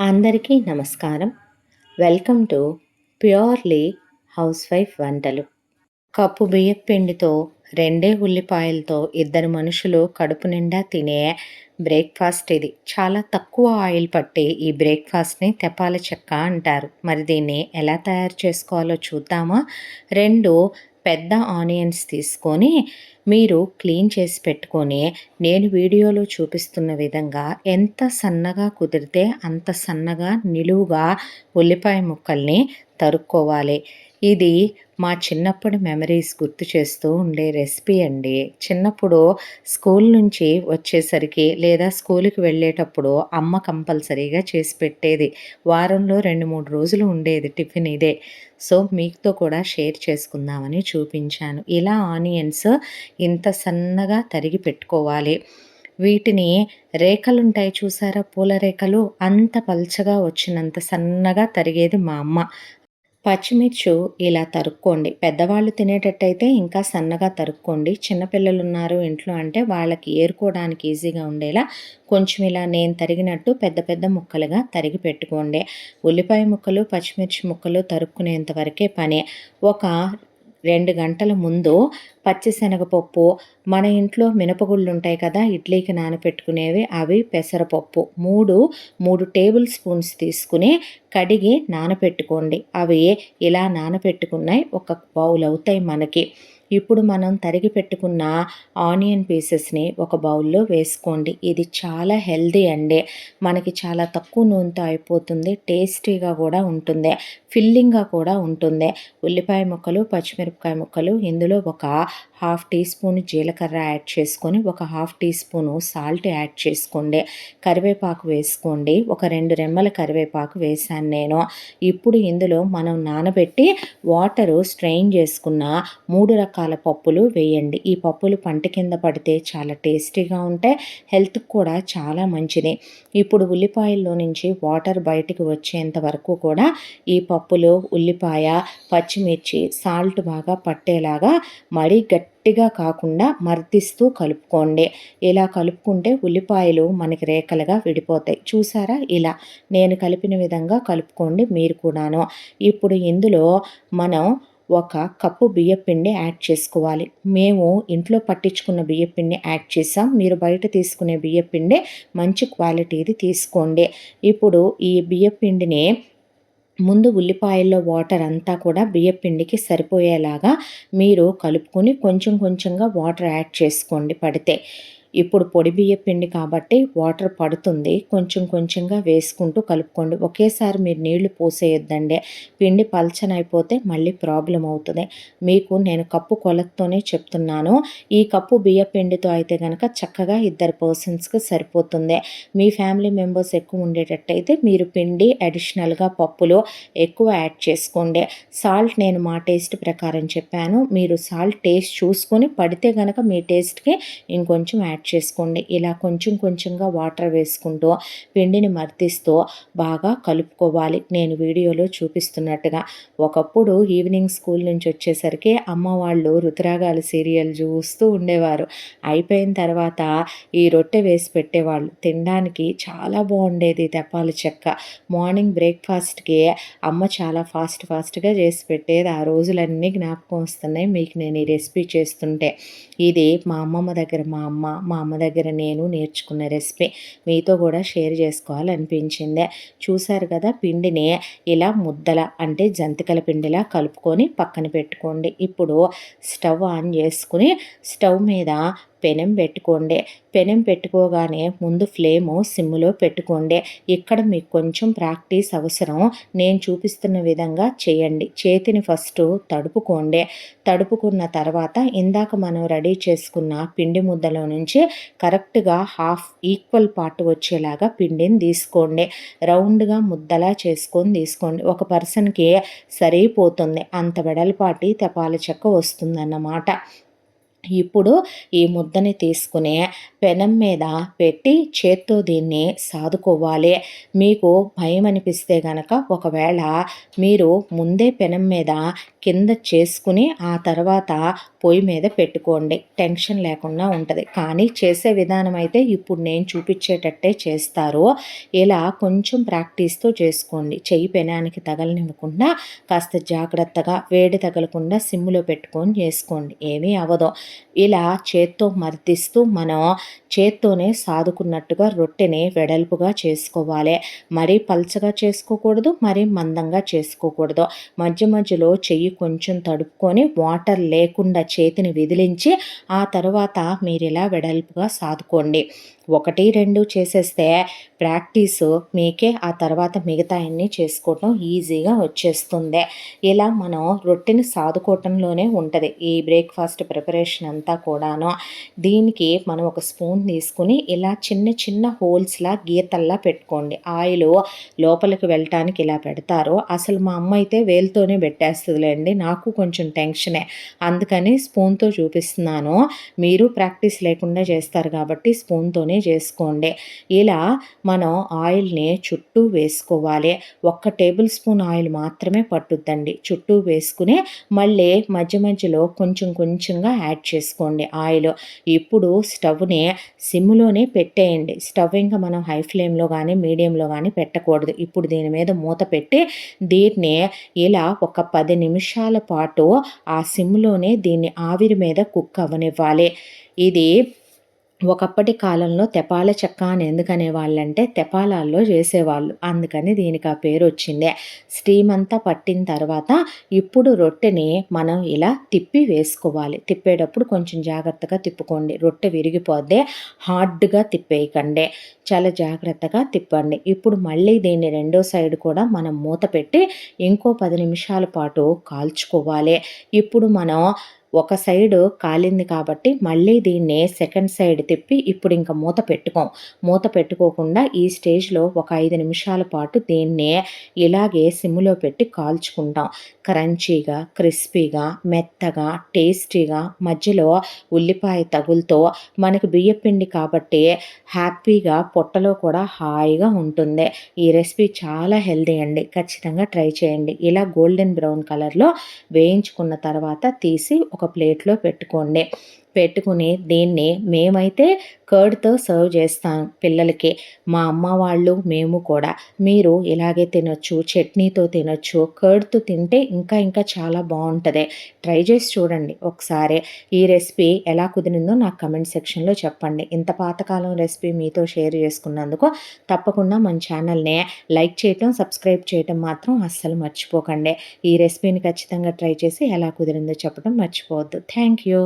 అందరికీ నమస్కారం. Welcome to purely housewife వంటలు. కప్పు బియ్యపు పిండితో రెండే ఉల్లిపాయలతో ఇద్దరు మనుషులు కడుపు నిండా తినే బ్రేక్ఫాస్ట్ ఇది. చాలా తక్కువ ఆయిల్ పట్టే ఈ బ్రేక్ఫాస్ట్ని తెపాల చెక్క అంటారు. మరి దీన్ని ఎలా తయారు చేసుకోవాలో చూద్దామా? రెండు పెద్ద ఆనియన్స్ తీసుకొని మీరు క్లీన్ చేసి పెట్టుకొని నేను వీడియోలో చూపిస్తున్న విధంగా ఎంత సన్నగా కుదిరితే అంత సన్నగా నిలువుగా ఉల్లిపాయ ముక్కల్ని తరుక్కోవాలి. ఇది మా చిన్నప్పటి మెమరీస్ గుర్తు చేస్తూ ఉండే రెసిపీ అండి. చిన్నప్పుడు స్కూల్ నుంచి వచ్చేసరికి లేదా స్కూల్కి వెళ్ళేటప్పుడు అమ్మ కంపల్సరీగా చేసి పెట్టేది. వారంలో రెండు మూడు రోజులు ఉండేది టిఫిన్ ఇదే. సో మీతో కూడా షేర్ చేసుకుందామని చూపించాను. ఇలా ఆనియన్స్ ఇంత సన్నగా తరిగి పెట్టుకోవాలి. వీటిని రేఖలుంటాయి చూసారా? పూల రేఖలు. అంత పల్చగా వచ్చినంత సన్నగా తరిగేది మా అమ్మ. పచ్చిమిర్చి ఇలా తరుక్కోండి. పెద్దవాళ్ళు తినేటట్టయితే ఇంకా సన్నగా తరుక్కోండి. చిన్నపిల్లలు ఉన్నారు ఇంట్లో అంటే వాళ్ళకి ఏరుకోవడానికి ఈజీగా ఉండేలా కొంచెం ఇలా నేను తరిగినట్టు పెద్ద పెద్ద ముక్కలుగా తరిగి పెట్టుకోండి. ఉల్లిపాయ ముక్కలు పచ్చిమిర్చి ముక్కలు తరుక్కునేంత వరకే పని. ఒక రెండు గంటల ముందు పచ్చిశనగపప్పు మన ఇంట్లో మినపగుళ్ళు ఉంటాయి కదా ఇడ్లీకి నానపెట్టుకునేవి అవి పెసరపప్పు. మూడు మూడు టేబుల్ స్పూన్స్ తీసుకుని కడిగి నానపెట్టుకోండి. అవి ఇలా నానపెట్టుకున్నాయి ఒక బౌల్ అవుతాయి మనకి. ఇప్పుడు మనం తరిగి పెట్టుకున్న ఆనియన్ పీసెస్ని ఒక బౌల్లో వేసుకోండి. ఇది చాలా హెల్దీ అండి. మనకి చాలా తక్కువ నూనెతో అయిపోతుంది. టేస్టీగా కూడా ఉంటుంది. ఫిల్లింగ్గా కూడా ఉంటుంది. ఉల్లిపాయ ముక్కలు పచ్చిమిరపకాయ ముక్కలు ఇందులో ఒక హాఫ్ టీ స్పూన్ జీలకర్ర యాడ్ చేసుకొని ఒక half teaspoon salt add చేసుకోండి. కరివేపాకు వేసుకోండి. ఒక రెండు రెమ్మల కరివేపాకు వేసాను నేను. ఇప్పుడు ఇందులో మనం నానబెట్టి వాటరు స్ట్రెయిన్ చేసుకున్న మూడు రకాల రకాల పప్పులు వేయండి. ఈ పప్పులు పంట కింద పడితే చాలా టేస్టీగా ఉంటాయి. హెల్త్కి కూడా చాలా మంచిది. ఇప్పుడు ఉల్లిపాయల్లో నుంచి వాటర్ బయటికి వచ్చేంత వరకు కూడా ఈ పప్పులో ఉల్లిపాయ పచ్చిమిర్చి సాల్ట్ బాగా పట్టేలాగా మరీ గట్టి గట్టిగా కాకుండా మర్దిస్తూ కలుపుకోండి. ఇలా కలుపుకుంటే ఉల్లిపాయలు మనకి రేఖలుగా విడిపోతాయి. చూసారా? ఇలా నేను కలిపిన విధంగా కలుపుకోండి మీరు కూడాను. ఇప్పుడు ఇందులో మనం ఒక కప్పు బియ్యపిండి యాడ్ చేసుకోవాలి. మేము ఇంట్లో పట్టించుకున్న బియ్యపిండి యాడ్ చేసాం మీరు బయట తీసుకునే బియ్యపిండి మంచి క్వాలిటీది తీసుకోండి. ఇప్పుడు ఈ బియ్యపిండిని ముందు ఉల్లిపాయల్లో వాటర్ అంతా కూడా బియ్యపిండికి సరిపోయేలాగా మీరు కలుపుకొని కొంచెం కొంచెంగా వాటర్ యాడ్ చేసుకోండి పడితే. ఇప్పుడు పొడి బియ్య పిండి కాబట్టి వాటర్ పడుతుంది. కొంచెం కొంచెంగా వేసుకుంటూ కలుపుకోండి. ఒకేసారి మీరు నీళ్ళు పోసేయొద్దండి. పిండి పల్చనైపోతే మళ్ళీ ప్రాబ్లం అవుతుంది. మీకు నేను కప్పు కొలతతోనే చెప్తున్నాను. ఈ కప్పు బియ్య పిండితో అయితే కనుక చక్కగా ఇద్దరు పర్సన్స్కి సరిపోతుంది. మీ ఫ్యామిలీ మెంబర్స్ ఎక్కువ ఉండేటట్టయితే మీరు పిండి అడిషనల్గా పప్పులు ఎక్కువ యాడ్ చేసుకోండి. సాల్ట్ నేను మా టేస్ట్ ప్రకారం చెప్పాను. మీరు సాల్ట్ టేస్ట్ చూసుకొని పడితే కనుక మీ టేస్ట్కి ఇంకొంచెం యాడ్ యాడ్ చేసుకోండి. ఇలా కొంచెం కొంచెంగా వాటర్ వేసుకుంటూ పిండిని మర్తిస్తూ బాగా కలుపుకోవాలి. నేను వీడియోలో చూపిస్తున్నట్టుగా. ఒకప్పుడు ఈవినింగ్ స్కూల్ నుంచి వచ్చేసరికి అమ్మ వాళ్ళు రుతురాగాలు సీరియల్ చూస్తూ ఉండేవారు. అయిపోయిన తర్వాత ఈ రొట్టె వేసి పెట్టేవాళ్ళు. తినడానికి చాలా బాగుండేది తెప్పాల చెక్క. మార్నింగ్ బ్రేక్ఫాస్ట్కి అమ్మ చాలా ఫాస్ట్ ఫాస్ట్గా చేసి పెట్టేది. ఆ రోజులన్నీ జ్ఞాపకం వస్తున్నాయి. మీకు నేను ఈ రెసిపీ చేస్తుంటే. ఇది మా అమ్మమ్మ దగ్గర మా అమ్మ మా అమ్మ దగ్గర నేను నేర్చుకున్న రెసిపీ మీతో కూడా షేర్ చేసుకోవాలనిపించిందే. చూశారు కదా పిండిని ఇలా ముద్దల అంటే జంతికల పిండిలా కలుపుకొని పక్కన పెట్టుకోండి. ఇప్పుడు స్టవ్ ఆన్ చేసుకుని స్టవ్ మీద పెనం పెట్టుకోండి. పెనం పెట్టుకోగానే ముందు ఫ్లేము సిమ్లో పెట్టుకోండి. ఇక్కడ మీకు కొంచెం ప్రాక్టీస్ అవసరం. నేను చూపిస్తున్న విధంగా చేయండి. చేతిని ఫస్ట్ తడుపుకోండి. తడుపుకున్న తర్వాత ఇందాక మనం రెడీ చేసుకున్న పిండి ముద్దలో నుంచి కరెక్ట్గా హాఫ్ ఈక్వల్ పార్ట్ వచ్చేలాగా పిండిని తీసుకోండి. రౌండ్గా ముద్దలా చేసుకొని తీసుకోండి. ఒక పర్సన్కి సరిపోతుంది. అంత వెడల్పాటి తపాల చెక్క వస్తుందన్నమాట. ఇప్పుడు ఈ ముద్దని తీసుకుని పెనం మీద పెట్టి చేత్తో దీన్ని సాదుకోవాలి. మీకు భయం అనిపిస్తే గనక ఒకవేళ మీరు ముందే పెనం మీద కింద చేసుకుని ఆ తర్వాత పొయ్యి మీద పెట్టుకోండి. టెన్షన్ లేకుండా ఉంటుంది. కానీ చేసే విధానం అయితే ఇప్పుడు నేను చూపించేటట్టే చేస్తారు. ఇలా కొంచెం ప్రాక్టీస్తో చేసుకోండి. చెయ్యి పెనానికి తగలనివ్వకుండా కాస్త జాగ్రత్తగా వేడి తగలకుండా సిమ్లో పెట్టుకొని చేసుకోండి. ఏమీ అవ్వదు. ఇలా చేత్తో మర్దిస్తూ మనం చేత్తోనే సాదుకున్నట్టుగా రొట్టెని వెడల్పుగా చేసుకోవాలి. మరీ పల్చగా చేసుకోకూడదు మరీ మందంగా చేసుకోకూడదు. మధ్య మధ్యలో చెయ్యి కొంచెం తడుపుకొని వాటర్ లేకుండా చేతిని విదిలించి ఆ తర్వాత మీరు ఇలా వెడల్పుగా సాదుకోండి. ఒకటి రెండు చేసేస్తే ప్రాక్టీస్ మీకే ఆ తర్వాత మిగతా అన్నీ చేసుకోవటం ఈజీగా వచ్చేస్తుంది. ఇలా మనం రొట్టెని సాదుకోవటంలోనే ఉంటుంది. ఈ బ్రేక్ఫాస్ట్ ప్రిపరేషన్ అంతా కూడాను దీనికి మనం ఒక స్పూన్ తీసుకుని ఇలా చిన్న చిన్న హోల్స్లా గీతల్లా పెట్టుకోండి. ఆయిల్ లోపలికి వెళ్ళటానికి ఇలా పెడతారు. అసలు మా అమ్మ అయితే వేలుతోనే పెట్టేస్తుందిలేండి. నాకు కొంచెం టెన్షనే. అందుకని స్పూన్తో చూపిస్తున్నాను. మీరు ప్రాక్టీస్ లేకుండా చేస్తారు కాబట్టి స్పూన్తోనే చేసుకోండి. ఇలా మనం ఆయిల్ని చుట్టూ వేసుకోవాలి. ఒక్క టేబుల్ స్పూన్ ఆయిల్ మాత్రమే పట్టుద్దండి. చుట్టూ వేసుకుని మళ్ళీ మధ్య మధ్యలో కొంచెం కొంచెంగా యాడ్ చేసుకోండి. ఆయిల్ ఇప్పుడు స్టవ్ని సిమ్లోనే పెట్టేయండి. స్టవ్ ఇంకా మనం హై ఫ్లేమ్లో కానీ మీడియంలో కానీ పెట్టకూడదు. ఇప్పుడు దీని మీద మూత పెట్టి దీన్ని ఇలా ఒక పది నిమిషాల పాటు ఆ సిమ్లోనే దీన్ని ఆవిరి మీద కుక్ అవ్వనివ్వాలి. ఇది ఒకప్పటి కాలంలో తెపాల చెక్క అని ఎందుకనే వాళ్ళంటే తెపాలాల్లో చేసేవాళ్ళు. అందుకని దీనికి ఆ పేరు వచ్చిందే. స్టీమ్ అంతా పట్టిన తర్వాత ఇప్పుడు రొట్టెని మనం ఇలా తిప్పి వేసుకోవాలి. తిప్పేటప్పుడు కొంచెం జాగ్రత్తగా తిప్పుకోండి. రొట్టె విరిగిపోద్దే హార్డ్గా తిప్పేయకండి. చాలా జాగ్రత్తగా తిప్పండి. ఇప్పుడు మళ్ళీ దీన్ని రెండో సైడ్ కూడా మనం మూత పెట్టి ఇంకో పది నిమిషాల పాటు కాల్చుకోవాలి. ఇప్పుడు మనం ఒక సైడు కాలింది కాబట్టి మళ్ళీ దీన్ని సెకండ్ సైడ్ తిప్పి ఇప్పుడు ఇంకా మూత పెట్టుకోం. మూత పెట్టుకోకుండా ఈ స్టేజ్లో ఒక ఐదు నిమిషాల పాటు దీన్ని ఇలాగే సిమ్లో పెట్టి కాల్చుకుంటాం. క్రంచీగా క్రిస్పీగా మెత్తగా టేస్టీగా మధ్యలో ఉల్లిపాయ తగులుతో మనకి బియ్యపిండి కాబట్టి హ్యాపీగా పొట్టలో కూడా హాయిగా ఉంటుంది. ఈ రెసిపీ చాలా హెల్దీ అండి. ఖచ్చితంగా ట్రై చేయండి. ఇలా గోల్డెన్ బ్రౌన్ కలర్లో వేయించుకున్న తర్వాత తీసి ఒక ప్లేట్లో పెట్టుకోండి. పెట్టుకుని దీన్ని మేమైతే కర్డ్తో సర్వ్ చేస్తాం పిల్లలకి. మా అమ్మ వాళ్ళు మేము కూడా. మీరు ఇలాగే తినొచ్చు చట్నీతో తినొచ్చు కర్డ్తో తింటే ఇంకా ఇంకా చాలా బాగుంటుంది. ట్రై చేసి చూడండి ఒకసారి. ఈ రెసిపీ ఎలా కుదిరిందో నాకు కమెంట్ సెక్షన్లో చెప్పండి. ఇంత పాతకాలం రెసిపీ మీతో షేర్ చేసుకున్నందుకు తప్పకుండా మన ఛానల్ని లైక్ చేయటం సబ్స్క్రైబ్ చేయటం మాత్రం అస్సలు మర్చిపోకండి. ఈ రెసిపీని ఖచ్చితంగా ట్రై చేసి ఎలా కుదిరిందో చెప్పడం మర్చిపోవద్దు. Thank you.